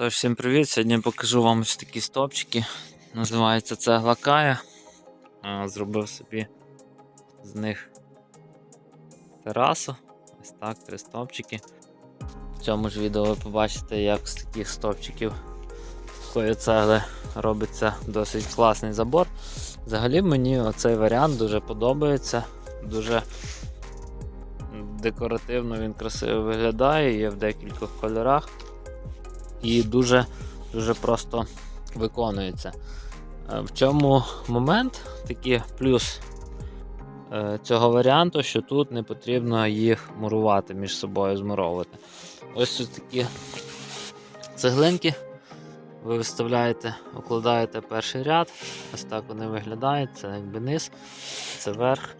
Тож, всім привіт! Сьогодні покажу вам ось такі стопчики. Називається цегла Кая. Зробив собі з них терасу. Ось так, три стопчики. В цьому ж відео ви побачите, як з таких стопчиків такої цегли робиться досить класний забор. Взагалі мені оцей варіант дуже подобається. Дуже декоративно він красиво виглядає, є в декількох кольорах і дуже, дуже просто виконується. Е, В чому момент такий плюс е, цього варіанту, що тут не потрібно їх мурувати між собою, змуровувати. Ось тут такі цеглинки. Ви виставляєте, укладаєте перший ряд, ось так вони виглядають, це якби низ, це верх.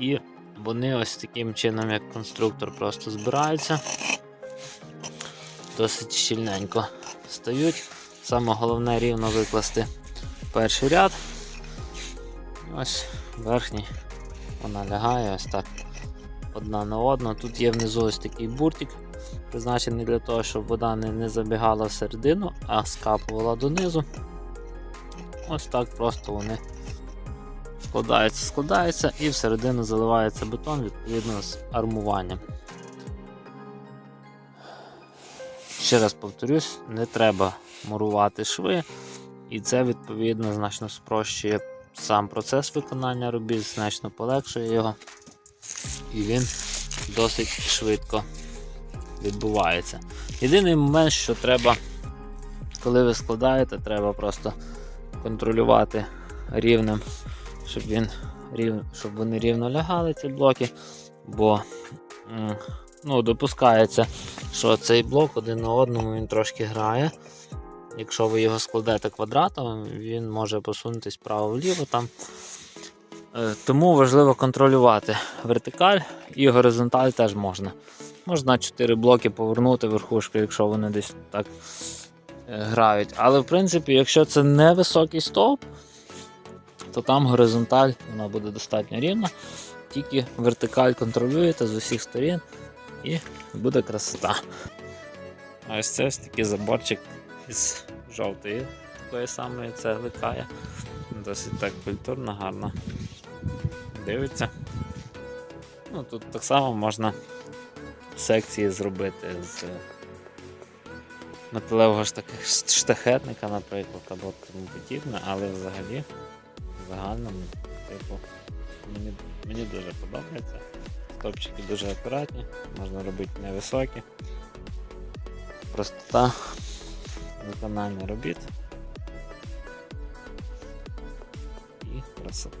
І вони ось таким чином, як конструктор, просто збираються досить щільненько стають. Саме головне рівно викласти перший ряд. Ось верхній вона лягає ось так одна на одну. Тут є внизу ось такий буртик, призначений для того, щоб вода не, не забігала всередину, а скапувала донизу. Ось так просто вони складаються, складаються і всередину заливається бетон відповідно з армуванням. Ще раз повторюсь, не треба мурувати шви, і це відповідно значно спрощує сам процес виконання робіт, значно полегшує його, і він досить швидко відбувається. Єдиний момент, що треба, коли ви складаєте, треба просто контролювати рівнем, щоб, він, рів, щоб вони рівно лягали, ці блоки, бо ну, допускається що цей блок один на одному він трошки грає. Якщо ви його складете квадратом, він може посунутись вправо-вліво там. Е, Тому важливо контролювати вертикаль і горизонталь теж можна. Можна 4 блоки повернути верхушку, якщо вони десь так е, грають. Але в принципі, якщо це не високий стовп, то там горизонталь вона буде достатньо рівна. Тільки вертикаль контролюєте з усіх сторін і буде красота. А ось це ось такий заборчик із жовтої такої самої цегли. Досить так культурно, гарно дивиться. Ну, Тут так само можна секції зробити з металевого штахетника, наприклад, або тому подібне, але взагалі загальному, типу, мені, мені дуже подобається. Стопчики дуже акуратні, можна робити невисокі. Простота виконання робіт. І красота.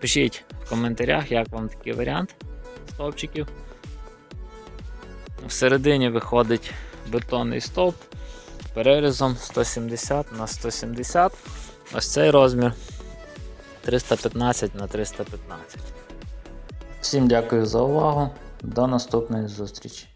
Пишіть в коментарях, як вам такий варіант стовпчиків. Всередині виходить бетонний стовп перерізом 170 на 170. Ось цей розмір 315 на 315. Всім дякую за увагу. До наступної зустрічі.